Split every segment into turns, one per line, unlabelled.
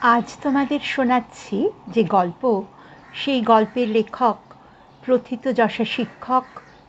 আজ তোমাদের শোনাচ্ছি যে গল্প, সেই গল্পের লেখক প্রথিতযশা শিক্ষক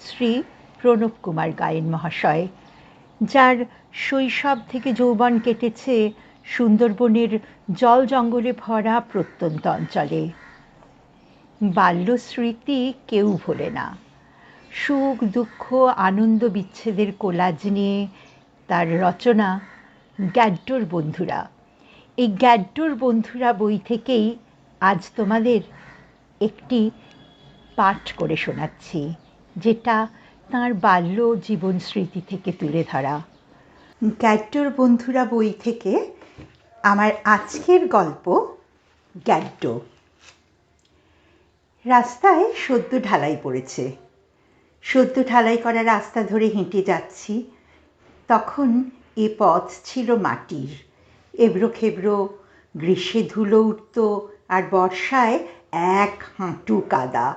শ্রী প্রণব কুমার গায়েন মহাশয়, যার শৈশব থেকে যৌবন কেটেছে সুন্দরবনের জল জঙ্গলে ভরা প্রত্যন্ত অঞ্চলে। বাল্যস্মৃতি কেউ ভোলে না। সুখ, দুঃখ, আনন্দ, বিচ্ছেদের কোলাজ নিয়ে তার রচনা গ্যাড্ডোর বন্ধুরা এই গ্যাড্ডোর বন্ধুরা বই থেকেই আজ তোমাদের একটি পাঠ করে শোনাচ্ছি, যেটা তাঁর বাল্য জীবন স্মৃতি থেকে তুলে ধরা। গ্যাড্ডোর বন্ধুরা বই থেকে আমার আজকের গল্প গ্যাড্ডো। রাস্তায় সদ্য ঢালাই পড়েছে। সদ্য ঢালাই করা রাস্তা ধরে হেঁটে যাচ্ছি, তখন এ পথ ছিল মাটির। এবড়ো খেবড়ো, গ্রীষ্মে ধুলো উঠত আর বর্ষায় এক হাঁটু কাদা।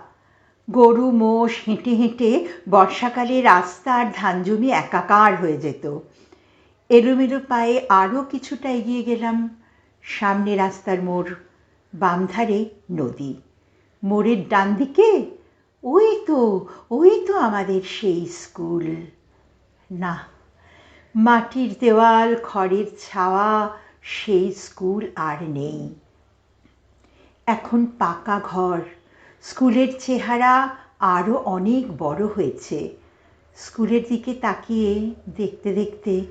গরু, মোষ হেঁটে হেঁটে বর্ষাকালে রাস্তা আর ধান জমি একাকার হয়ে যেত। এলোমেলো পায়ে আরও কিছুটা এগিয়ে গেলাম। সামনে রাস্তার মোড়, বাম ধারে নদী। মোড়ের ডান দিকে? ওই তো ওই তো আমাদের সেই স্কুল। না, মাটির দেওয়াল, খড়ের ছাওয়া সেই স্কুল আর নেই। এখন পাকা ঘর। স্কুলের চেহারা আরও অনেক বড় হয়েছে। স্কুলের দিকে তাকিয়ে দেখতে দেখতে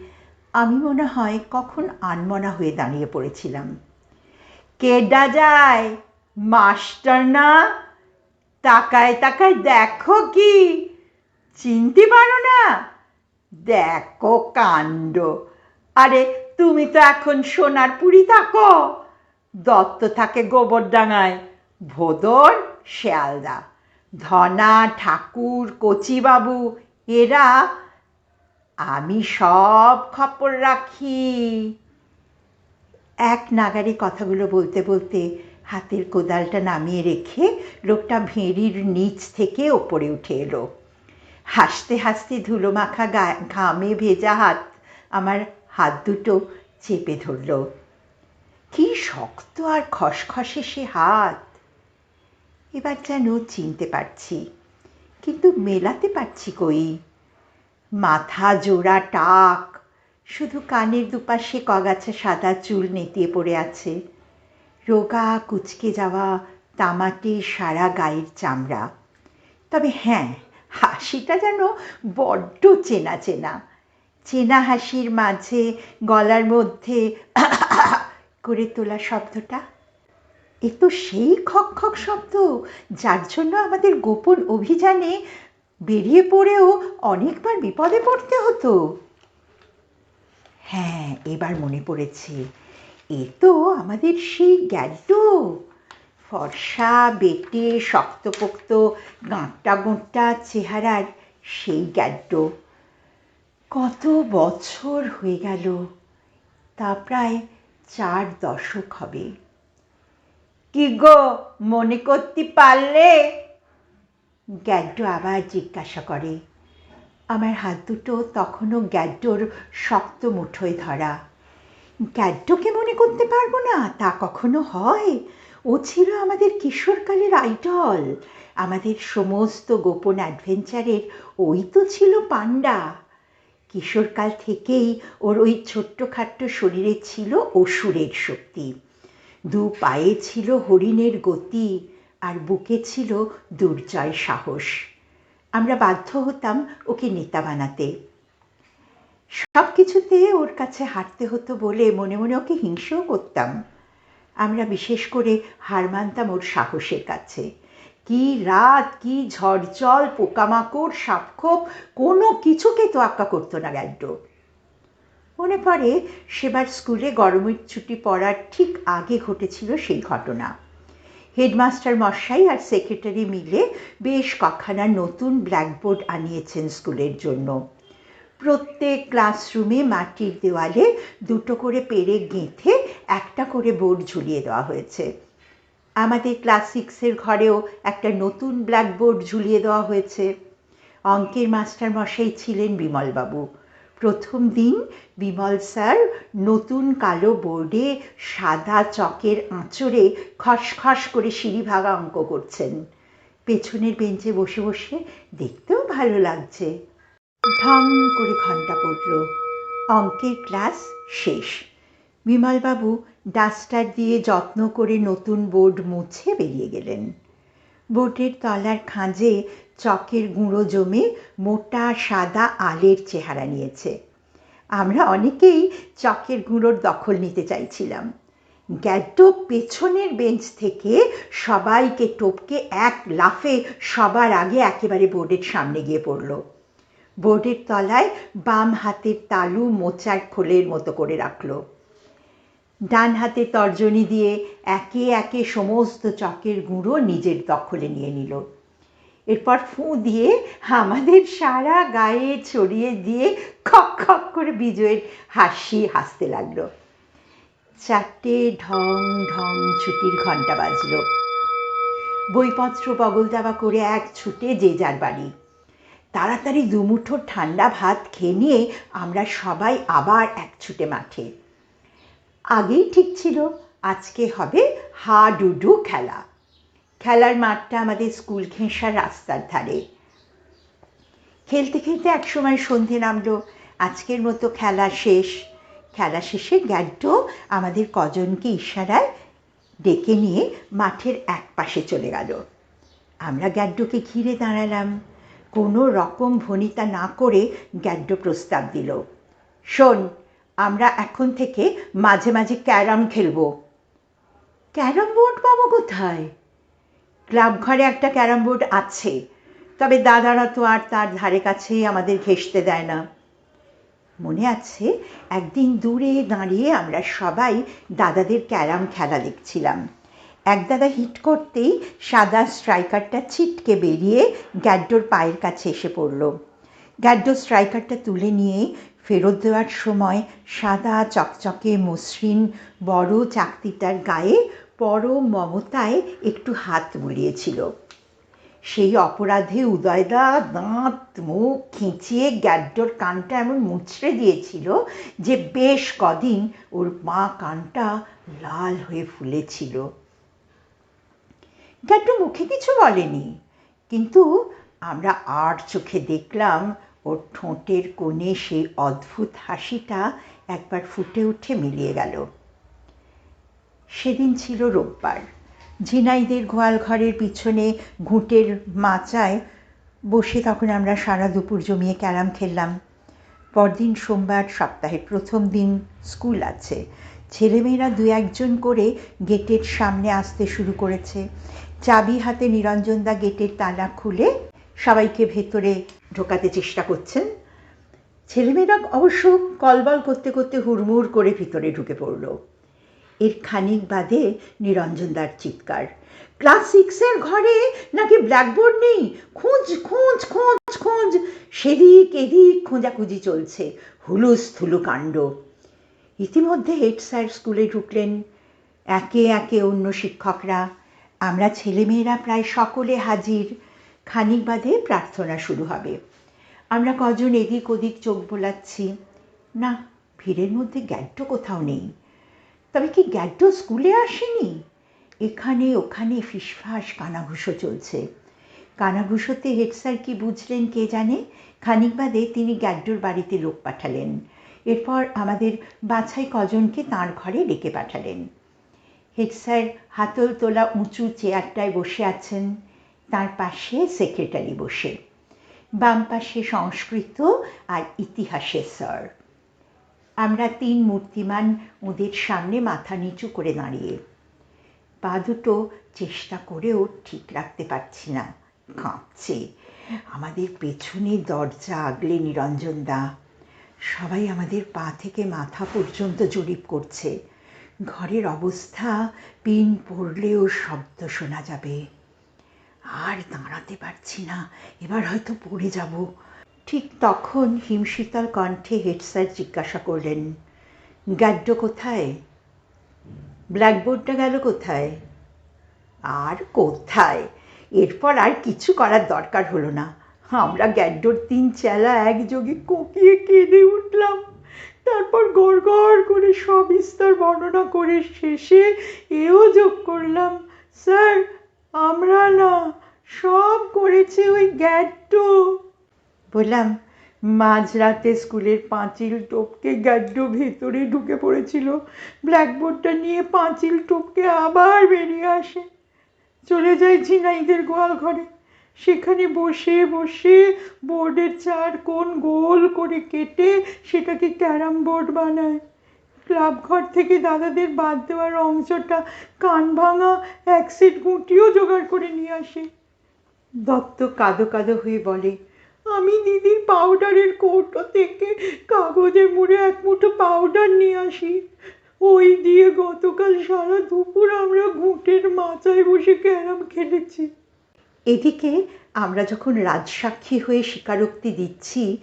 আমি মনে হয় কখন আনমনা হয়ে দাঁড়িয়ে পড়েছিলাম। কেডা যায় মাস্টার না? তাকায় তাকায় দেখো কি? চিনতে পারো না? দেখো কাণ্ড। আরে তুমি তো এখন সোনার সোনারপুরি থাকো। দত্ত থাকে গোবরডাঙ্গায়, ভোদর শেয়ালদা। ধনা, ঠাকুর, কচিবাবু, এরা আমি সব খবর রাখি। এক নাগারে কথাগুলো বলতে বলতে হাতের কোদালটা নামিয়ে রেখে লোকটা ভেঁড়ির নিচ থেকে ওপরে উঠে এলো। হাসতে হাসতে ধুলো মাখা ঘামে ভেজা হাত আমার হাত দুটো চেপে ধরল। কি শক্ত আর খসখসে সে হাত। এবার যেন চিনতে পারছি, কিন্তু মেলাতে পারছি কই? মাথা জোড়া টাক, শুধু কানের দুপাশে কগাছা সাদা চুল নেতিয়ে পড়ে আছে। রোগা কুচকে যাওয়া তামাটে সারা গায়ের চামড়া। তবে হ্যাঁ হাসিটা যেন বড্ড চেনা চেনা। চেনা হাসির মাঝে, গলার মধ্যে করে তোলা শব্দটা। এ তো সেই খক খক শব্দ, যার জন্য আমাদের গোপন অভিযানে বেরিয়ে পড়েও অনেকবার বিপদে পড়তে হতো। হ্যাঁ এবার মনে পড়েছে। এ তো আমাদের সেই গ্যাড্ডো ফর্সা, বেটে, শক্তপোক্ত গাঁটটা গোঁটটা চেহারার সেই গ্যাড্ডো কত বছর হয়ে গেল, তা প্রায় চার দশক হবে। কি গো, মনে করতে পারলে? গ্যাড্ডো আবার জিজ্ঞাসা করে, আমার হাত দুটো তখনও গ্যাড্ডোর শক্ত মুঠোয় ধরা। গ্যাড্ডোকে মনে করতে পারব না, তা কখনো হয়? ও ছিল আমাদের কিশোরকালের আইডল। আমাদের সমস্ত গোপন অ্যাডভেঞ্চারের ওই তো ছিল পান্ডা কিশোরকাল থেকেই ওর ওই ছোট্টখাট্ট শরীরে ছিল অসুরের শক্তি। দু পায়ে ছিল হরিণের গতি আর বুকে ছিল দুর্জয় সাহস। আমরা বাধ্য হতাম ওকে নেতা বানাতে। সব কিছুতে ওর কাছে হাঁটতে হতো বলে মনে মনে ওকে হিংসেও করতাম। আমরা বিশেষ করে হার মানতাম ওর সাহসের কাছে। কি রাত, কি ঝড় জল পোকামাকড়, সাপখোপ, কোনো কিছুকে তো আক্কা করতো না গ্যাড্ডো মনে পড়ে সেবার স্কুলে গরমের ছুটি পড়ার ঠিক আগে ঘটেছিল সেই ঘটনা। হেডমাস্টার মশাই আর সেক্রেটারি মিলে বেশ কখানা নতুন ব্ল্যাকবোর্ড আনিয়েছেন স্কুলের জন্য। প্রত্যেক ক্লাসরুমে মাটির দেওয়ালে দুটো করে পেরে গেঁথে একটা করে বোর্ড ঝুলিয়ে দেওয়া হয়েছে। আমাদের ক্লাস সিক্সের ঘরেও একটা নতুন ব্ল্যাকবোর্ড ঝুলিয়ে দেওয়া হয়েছে। অঙ্কের মাস্টার মশাই ছিলেন বিমলবাবু। প্রথম দিন বিমল স্যার নতুন কালো বোর্ডে সাদা চকের আঁচড়ে খসখস করে সিঁড়ি ভাগা অঙ্ক করছেন। পেছনের বেঞ্চে বসে বসে দেখতেও ভালো লাগছে। ঢং করে ঘণ্টা পড়ল। অঙ্কের ক্লাস শেষ। বিমলবাবু ডাস্টার দিয়ে যত্ন করে নতুন বোর্ড মুছে বেরিয়ে গেলেন। বোর্ডের তলার খাঁজে চকের গুঁড়ো জমে মোটা সাদা আলের চেহারা নিয়েছে। আমরা অনেকেই চকের গুঁড়োর দখল নিতে চাইছিলাম। গ্যাড্ডো পেছনের বেঞ্চ থেকে সবাইকে টপকে এক লাফে সবার আগে একেবারে বোর্ডের সামনে গিয়ে পড়ল। বোর্ডের তলায় বাম হাতের তালু মোচার খোলের মতো করে রাখল। ডান হাতে তর্জনী দিয়ে একে একে সমস্ত চকের গুঁড়ো নিজের দখলে নিয়ে নিল। এরপর ফুঁ দিয়ে আমাদের সারা গায়ে ছড়িয়ে দিয়ে খক খক করে বিজয়ের হাসি হাসতে লাগল। চারটে ঢং ঢং ছুটির ঘণ্টা বাজলো। বইপত্র বগল দাবা করে এক ছুটে যে যার বাড়ি। তাড়াতাড়ি দুমুঠো ঠান্ডা ভাত খেয়ে নিয়ে আমরা সবাই আবার এক ছুটে মাঠে। আগেই ঠিক ছিল। আজকে হবে হা ডুডু খেলা। খেলার মাঠটা আমাদের স্কুল ঘেঁষার রাস্তার ধারে। খেলতে খেলতে একসময় সন্ধে নামলো। আজকের মতো খেলা শেষ। খেলা শেষে গ্যাড্ড আমাদের কজনকে ইশারায় ডেকে নিয়ে মাঠের এক পাশে চলে গেল। আমরা গ্যাড্ডকে ঘিরে দাঁড়ালাম। কোনো রকম ভনিতা না করে গ্যাড্ড প্রস্তাব দিল। শোন আমরা এখন থেকে মাঝে মাঝে ক্যারাম খেলব। ক্যারাম বোর্ড পাবো কোথায়? ক্লাব ঘরে একটা ক্যারাম বোর্ড আছে, তবে দাদারা তো আর তার ধারে কাছেই আমাদের ঘেসতে দেয় না। মনে আছে, একদিন দূরে দাঁড়িয়ে আমরা সবাই দাদাদের ক্যারাম খেলা দেখছিলাম। এক দাদা হিট করতেই সাদা স্ট্রাইকারটা ছিটকে বেরিয়ে গ্যাড্ডোর পায়ের কাছে এসে পড়ল। গ্যাড্ডো স্ট্রাইকারটা তুলে নিয়ে ফেরত দেওয়ার সময় সাদা চকচকে মসৃণ বড় চাকতিটার গায়ে পরম মমতায় একটু হাত বুলিয়েছিল। সেই অপরাধে উদয়দা দাঁত, মুখ খিঁচিয়ে গ্যাড্ডোর কানটা এমন মুচড়ে দিয়েছিল যে বেশ কদিন ওর মা কানটা লাল হয়ে ফুলেছিল। গ্যাড্ডো মুখে কিছু বলেনি, কিন্তু আমরা আর চোখে দেখলাম ওর ঠোঁটের কোণে সেই অদ্ভুত হাসিটা একবার ফুটে উঠে মিলিয়ে গেল। সেদিন ছিল রোববার। ঝিনাইদের গোয়াল ঘরের পিছনে ঘুঁটের মাচায় বসে তখন আমরা সারা দুপুর জমিয়ে ক্যারাম খেললাম। পরদিন সোমবার সপ্তাহের প্রথম দিন স্কুল আছে। ছেলেমেয়েরা দু একজন করে গেটের সামনে আসতে শুরু করেছে। চাবি হাতে নিরঞ্জনদা গেটের তালা খুলে সবাইকে ভেতরে ঢোকাতে চেষ্টা করছেন। ছেলেমেয়েরা অবশ্য কলবল করতে করতে হুড়মুড় করে ভিতরে ঢুকে পড়ল। এর খানিক বাদে নিরঞ্জনদার চিৎকার, ক্লাস সিক্সের ঘরে নাকি ব্ল্যাকবোর্ড নেই? খোঁজ খোঁজ খোঁজ খোঁজ। সেদিক এদিক খোঁজাখুঁজি চলছে, হুলুস থুলু কাণ্ড। ইতিমধ্যে হেড স্যার স্কুলে ঢুকলেন। একে একে অন্য শিক্ষকরা, আমরা ছেলেমেয়েরা প্রায় সকলে হাজির। খানিক বাদে প্রার্থনা শুরু হবে। আমরা কজন এদিক ওদিক চোখ বোলাচ্ছি। না, ভিড়ের মধ্যে গ্যাড্ডো কোথাও নেই। তবে কি গ্যাড্ডো স্কুলে আসেনি? এখানে ওখানে ফিসফাস কানাঘুষো চলছে। কানাঘুষোতে হেড স্যার কি বুঝলেন কে জানে? খানিক বাদে তিনি গ্যাড্ডোর বাড়িতে লোক পাঠালেন। এরপর আমাদের বাছাই কজনকে তাঁর ঘরে ডেকে পাঠালেন। হেড স্যার হাতল তোলা উঁচু চেয়ারটায় বসে আছেন। তার পাশে সেক্রেটারি বসে। বাম পাশে সংস্কৃত আর ইতিহাসের স্যার আমরা তিন মূর্তিমান ওদের সামনে মাথা নিচু করে দাঁড়িয়ে। পা দুটো চেষ্টা করেও ঠিক রাখতে পারছি না। কাঁপছে। আমাদের পেছনে দরজা আগলে নিরঞ্জন দা। সবাই আমাদের পা থেকে মাথা পর্যন্ত জরিপ করছে। ঘরের অবস্থা পিন পড়লেও শব্দ শোনা যাবে। আর দাঁড়াতে পারছি না। এবার হয়তো পড়ে যাব। ঠিক তখন হিমশীতল কণ্ঠে হেড স্যার জিজ্ঞাসা করলেন গ্যাড্ড কোথায়? ব্ল্যাকবোর্ডটা গেল কোথায়? আর কোথায়? এরপর আর কিছু করার দরকার হলো না। আমরা গ্যাড্ডোর তিন চেলা একযোগে কোকিয়ে কেঁদে উঠলাম। তারপর গড় করে সব বিস্তর বর্ণনা করে শেষে এও যোগ করলাম, স্যার আমরা না সব করেছে ওই গ্যাড্ডো। বললাম, মাঝরাতে স্কুলের পাঁচিল টপকে গাড্ডো ভেতরে ঢুকে পড়েছিল। ব্ল্যাকবোর্ডটা নিয়ে পাঁচিল টপকে আবার বেরিয়ে আসে। চলে যায় ঝিনাইদের গোয়াল ঘরে সেখানে বসে বসে বোর্ডের চার কোণ গোল করে কেটে সেটাকে ক্যারাম বোর্ড বানায়। ক্লাব ঘর থেকে দাদাদের বাদ দেওয়ার অংশটা কান ভাঙা এক সেট গুঁটিও জোগাড় করে নিয়ে আসে। দত্ত কাঁদো কাঁদো হয়ে বলে, আমি দিদির পাউডারের কৌটো থেকে কাগজে মুড়ে এক মুঠো পাউডার নিয়ে আসি। ওই দিয়ে গতকাল সারা দুপুর আমরা ঘুঁটের মাচায় বসে ক্যারাম খেলেছি। এদিকে আমরা যখন রাজসাক্ষী হয়ে স্বীকারোক্তি দিচ্ছি,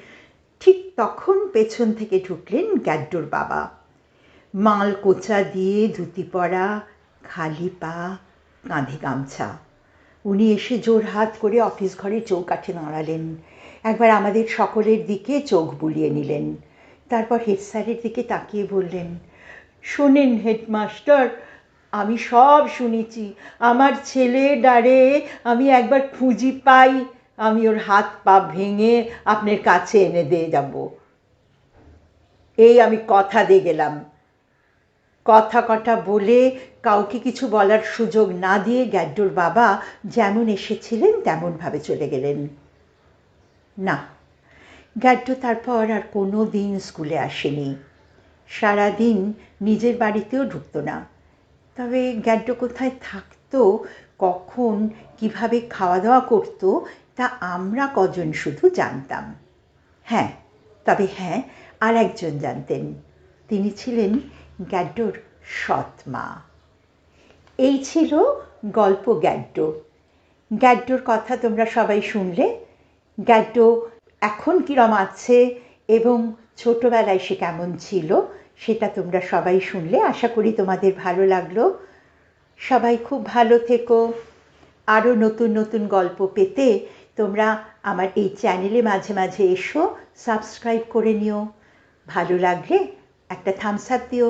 ঠিক তখন পেছন থেকে ঢুকলেন গ্যাড্ডোর বাবা। মাল কোচা দিয়ে ধুতি পরা, খালি পা, কাঁধে গামছা। উনি এসে জোর হাত করে অফিস ঘরে চৌকাঠে দাঁড়ালেন। একবার আমাদের সকলের দিকে চোখ বুলিয়ে নিলেন। তারপর হেড স্যারের দিকে তাকিয়ে বললেন, শোনেন হেডমাস্টার, আমি সব শুনেছি। আমার ছেলে ডারে আমি একবার খুঁজি পাই। আমি ওর হাত পা ভেঙে আপনার কাছে এনে দিয়ে যাব। এই আমি কথা দিয়ে গেলাম। কথা কটা বলে কাউকে কিছু বলার সুযোগ না দিয়ে গ্যাড্ডোর বাবা যেমন এসেছিলেন তেমনভাবে চলে গেলেন। না, গ্যাড্ডো তারপর আর কোনো দিন স্কুলে আসেনি। সারাদিন নিজের বাড়িতেও ঢুকতো না। তবে গ্যাড্ডো কোথায় থাকতো, কখন, কীভাবে খাওয়া দাওয়া করতো, তা আমরা কজন শুধু জানতাম। হ্যাঁ তবে হ্যাঁ আর একজন জানতেন। তিনি ছিলেন গ্যাড্ডোর সৎ মা। এই ছিল গল্প গ্যাড্ডো। গ্যাড্ডোর কথা তোমরা সবাই শুনলে। গ্যাড্ডো এখন কীরম আছে এবং ছোটোবেলায় সে কেমন ছিল সেটা তোমরা সবাই শুনলে। আশা করি তোমাদের ভালো লাগল। সবাই খুব ভালো থেকো। আরও নতুন নতুন গল্প পেতে তোমরা আমার এই চ্যানেলে মাঝে মাঝে এসো। সাবস্ক্রাইব করে নিও। ভালো লাগলে একটা থামস দিও।